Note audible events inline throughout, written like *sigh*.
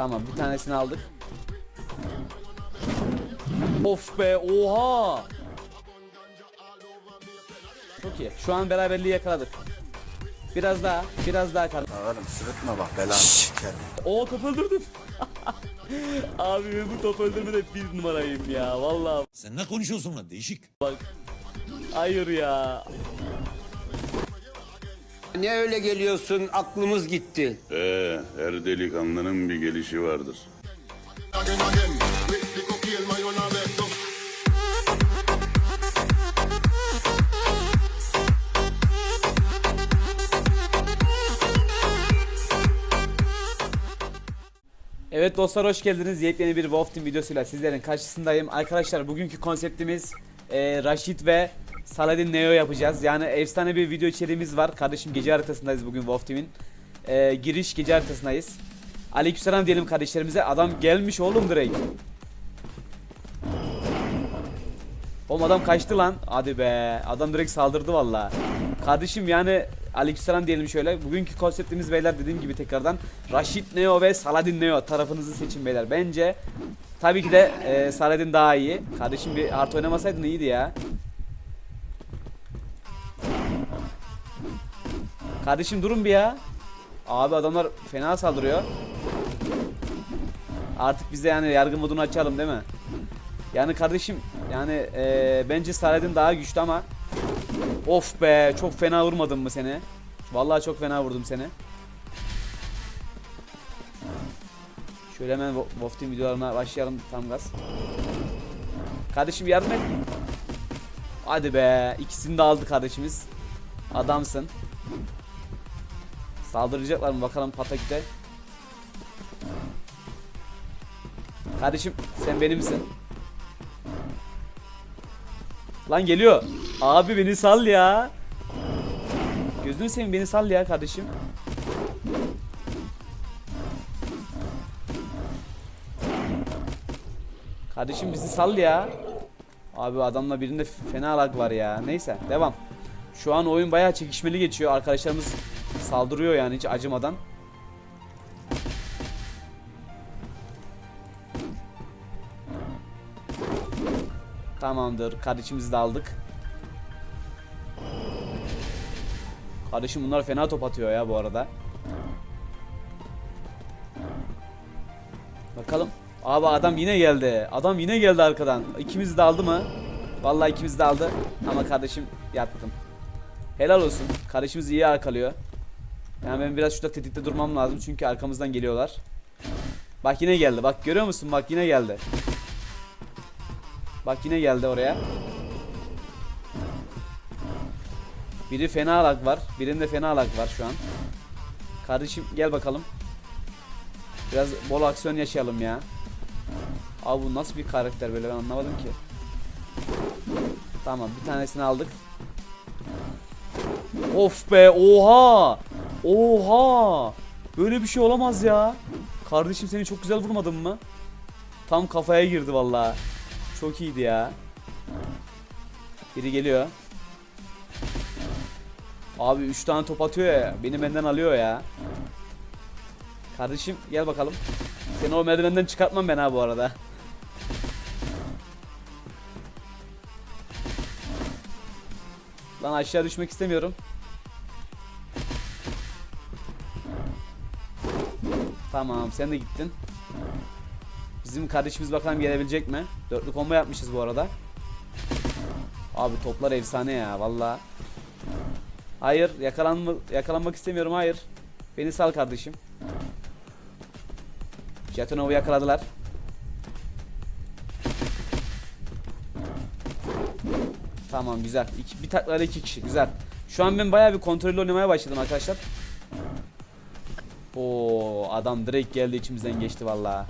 Tamam bir tanesini aldık. Of be oha. Çok iyi. Şu an beraberliği yakaladık. Biraz daha, biraz daha kal. Oğlum sırıtma bak belanı sikerim. Oo top öldürdüm. *laughs* Abi ben bu top öldürmede bir numarayım ya. Vallahi Sen ne konuşuyorsun lan değişik. bak. Hayır ya. Ne öyle geliyorsun aklımız gitti. Ee, her delikanlının bir gelişi vardır. Evet dostlar hoş geldiniz. Yepyeni bir Wolf Team videosuyla sizlerin karşısındayım. Arkadaşlar bugünkü konseptimiz e, Rashid ve Saladin Neo yapacağız. Yani efsane bir video içeriğimiz var. Kardeşim gece haritasındayız bugün Wolf Team'in. E, giriş gece haritasındayız. Aleykümselam diyelim kardeşlerimize. Adam gelmiş oğlum direkt. Oğlum adam kaçtı lan. Hadi be. Adam direkt saldırdı valla. Kardeşim yani Aleykümselam diyelim şöyle. Bugünkü konseptimiz beyler dediğim gibi tekrardan Rashid Neo ve Saladin Neo tarafınızı seçin beyler. Bence tabii ki de e, Saladin daha iyi. Kardeşim bir artı oynamasaydın iyiydi ya. Kardeşim durun bir ya. Abi adamlar fena saldırıyor. Artık biz yani yargı modunu açalım değil mi? Yani kardeşim yani eee, bence Saladin daha güçlü ama Of be çok fena vurmadım mı seni? Vallahi çok fena vurdum seni. Şöyle hemen Wo- Wolf Team videolarına başlayalım tam gaz. Kardeşim yardım et. Hadi be ikisini de aldı kardeşimiz. Adamsın. Saldıracaklar mı bakalım Pataküte. Kardeşim sen benimsin. Lan geliyor. Abi beni sal ya. Gözünü seveyim beni sal ya kardeşim. Kardeşim bizi sal ya. Abi adamla birinde fena lag var ya. Neyse devam. Şu an oyun bayağı çekişmeli geçiyor. Arkadaşlarımız saldırıyor yani hiç acımadan. Tamamdır. Kardeşimizi de aldık. Kardeşim bunlar fena top atıyor ya bu arada. Bakalım. Abi adam yine geldi. Adam yine geldi arkadan. İkimiz de aldı mı? Vallahi ikimiz de aldı. Ama kardeşim yattım. Helal olsun. Kardeşimiz iyi arkalıyor. Yani ben biraz şurada tetikte durmam lazım çünkü arkamızdan geliyorlar. Bak yine geldi. Bak görüyor musun? Bak yine geldi. Bak yine geldi oraya. Biri fena lag var. Birinde fena lag var şu an. Kardeşim gel bakalım. Biraz bol aksiyon yaşayalım ya. Abi bu nasıl bir karakter böyle ben anlamadım ki. Tamam bir tanesini aldık. Of be oha. Oha. Böyle bir şey olamaz ya. Kardeşim seni çok güzel vurmadım mı? Tam kafaya girdi vallahi. Çok iyiydi ya. Biri geliyor. Abi 3 tane top atıyor ya. Beni benden alıyor ya. Kardeşim gel bakalım. Seni o merdivenden çıkartmam ben ha bu arada. Lan aşağı düşmek istemiyorum. Tamam sen de gittin. Bizim kardeşimiz bakalım gelebilecek mi? Dörtlü combo yapmışız bu arada. Abi toplar efsane ya valla. Hayır yakalanma, yakalanmak istemiyorum hayır. Beni sal kardeşim. Jetonov'u yakaladılar. Tamam güzel. İki, bir taklayla iki kişi güzel. Şu an ben bayağı bir kontrollü oynamaya başladım arkadaşlar. Oo adam direkt geldi içimizden geçti vallahi.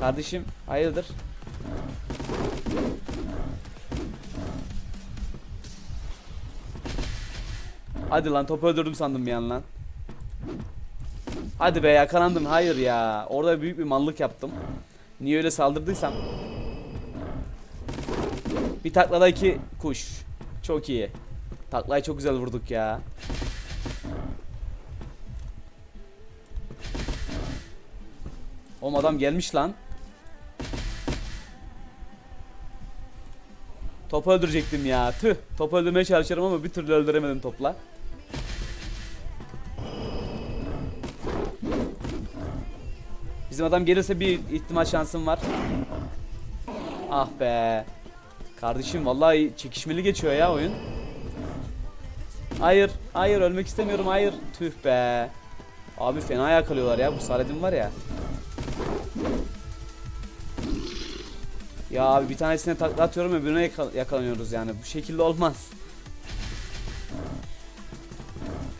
Kardeşim hayırdır? Hadi lan topu öldürdüm sandım bir an lan. Hadi be yakalandım. Hayır ya. Orada büyük bir mallık yaptım. Niye öyle saldırdıysam. Bir taklada iki kuş. Çok iyi. Taklayı çok güzel vurduk ya. Oğlum adam gelmiş lan. Topu öldürecektim ya. Tüh. Topu öldürmeye çalışıyorum ama bir türlü öldüremedim topla. Bizim adam gelirse bir ihtimal şansım var. Ah be. Kardeşim vallahi çekişmeli geçiyor ya oyun. Hayır, hayır ölmek istemiyorum. Hayır. Tüh be. Abi fena yakalıyorlar ya bu Saladin var ya. Ya abi bir tanesine takla atıyorum öbürüne yaka- yakalanıyoruz yani. Bu şekilde olmaz.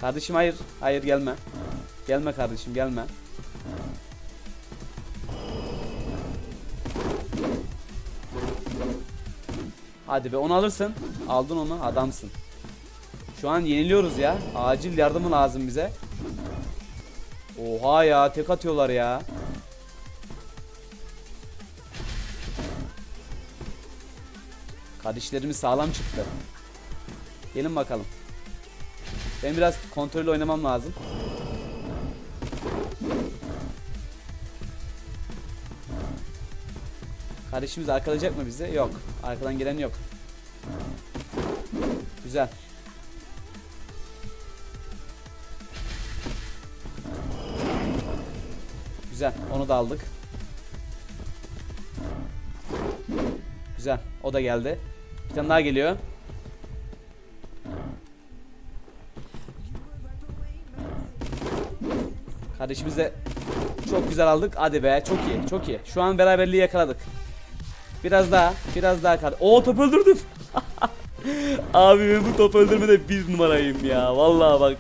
Kardeşim hayır. Hayır gelme. Gelme kardeşim gelme. Hadi be onu alırsın. Aldın onu adamsın. Şu an yeniliyoruz ya. Acil yardımı lazım bize. Oha ya tek atıyorlar ya. Kardeşlerimiz sağlam çıktı. Gelin bakalım. Ben biraz kontrollü oynamam lazım. Kardeşimiz arkalayacak mı bizi? Yok. Arkadan gelen yok. Güzel. Güzel. Onu da aldık. Güzel. O da geldi. Bir tane daha geliyor. Kardeşimiz de çok güzel aldık. Hadi be. Çok iyi. Çok iyi. Şu an beraberliği yakaladık. Biraz daha. Biraz daha kar. Oo top öldürdüm. *laughs* Abi bu top öldürmede bir numarayım ya. Vallahi bak.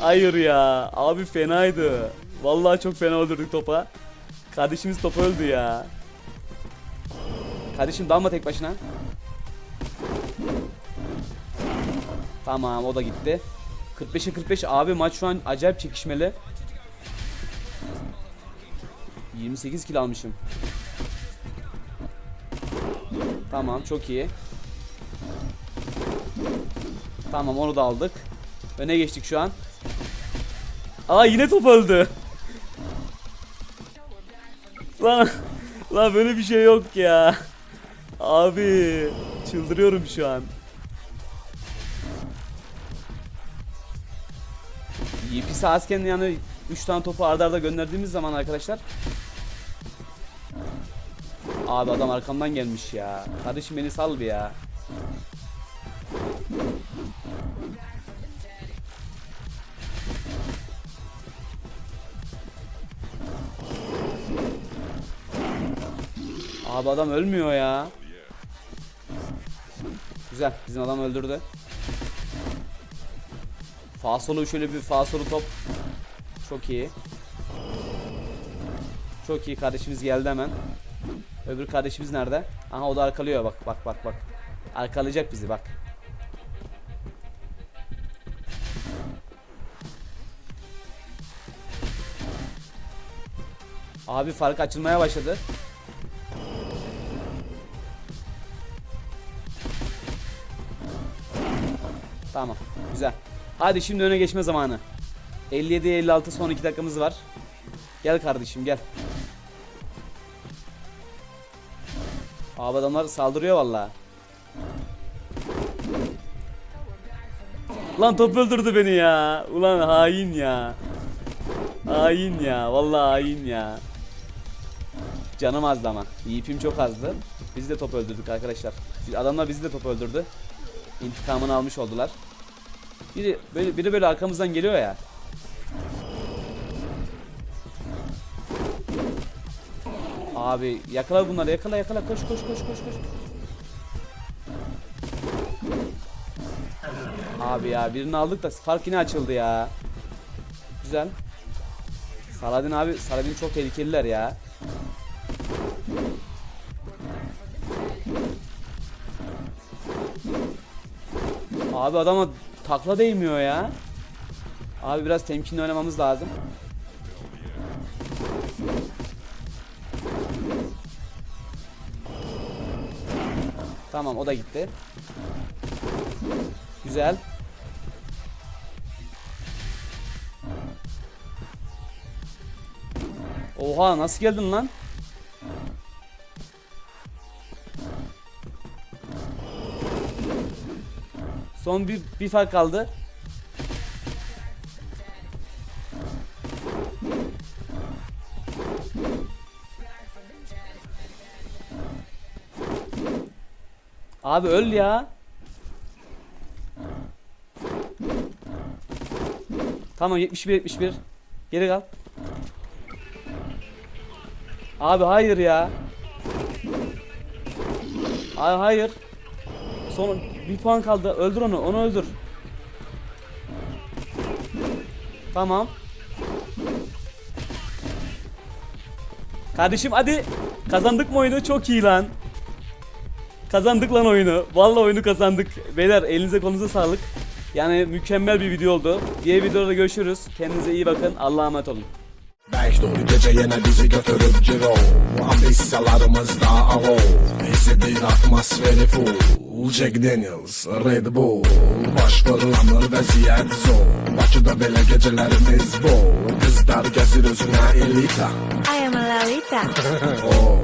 Hayır ya. Abi fenaydı. Vallahi çok fena öldürdük topa. Kardeşimiz top öldü ya. Kardeşim dalma tek başına. Tamam o da gitti. 45'e 45 abi maç şu an acayip çekişmeli. 28 kill almışım. Tamam çok iyi. Tamam onu da aldık. Öne geçtik şu an. Aa yine top öldü. *laughs* Lan, lan böyle bir şey yok ya. Abi çıldırıyorum şu an. Asken yani 3 tane topu arda arda gönderdiğimiz zaman arkadaşlar Abi adam arkamdan gelmiş ya. Kardeşim beni sal bir ya. Abi adam ölmüyor ya. Güzel. Bizim adam öldürdü. Fasolu şöyle bir fasolu top. Çok iyi. Çok iyi kardeşimiz geldi hemen. Öbür kardeşimiz nerede? Aha o da arkalıyor bak bak bak bak. Arkalayacak bizi bak. Abi fark açılmaya başladı. Tamam. Güzel. Hadi şimdi öne geçme zamanı. 57-56 son 2 dakikamız var. Gel kardeşim gel. Abi adamlar saldırıyor valla. Lan top öldürdü beni ya. Ulan hain ya. Hain ya. Vallahi hain ya. Canım azdı ama. Yiğipim çok azdı. Biz de top öldürdük arkadaşlar. Adamlar bizi de top öldürdü. İntikamını almış oldular. Biri böyle biri böyle arkamızdan geliyor ya. Abi yakala bunları yakala yakala koş koş koş koş koş. Abi ya birini aldık da fark yine açıldı ya. Güzel. Saladin abi Saladin çok tehlikeliler ya. Abi adama takla değmiyor ya. Abi biraz temkinli oynamamız lazım. Tamam o da gitti. Güzel. Oha nasıl geldin lan? Son bir, bir fark kaldı. Abi öl ya. Tamam 71 71. Geri kal. Abi hayır ya. Ay hayır. Son bir puan kaldı. Öldür onu. Onu öldür. Tamam. Kardeşim hadi. Kazandık mı oyunu? Çok iyi lan. Kazandık lan oyunu. Vallahi oyunu kazandık. Beyler elinize kolunuza sağlık. Yani mükemmel bir video oldu. Diğer videoda görüşürüz. Kendinize iyi bakın. Allah'a emanet olun. Beş dolu gece yine bizi götürüp ciro. Ambisyonlarımız da alo. Hissedin atmosferi full. Jack Daniels, Red Bull. Baş fırlanır vaziyet zor. Bakıda belə gecelerimiz bol. Kızlar gezir özüne elita. I am a Lalita. *laughs* O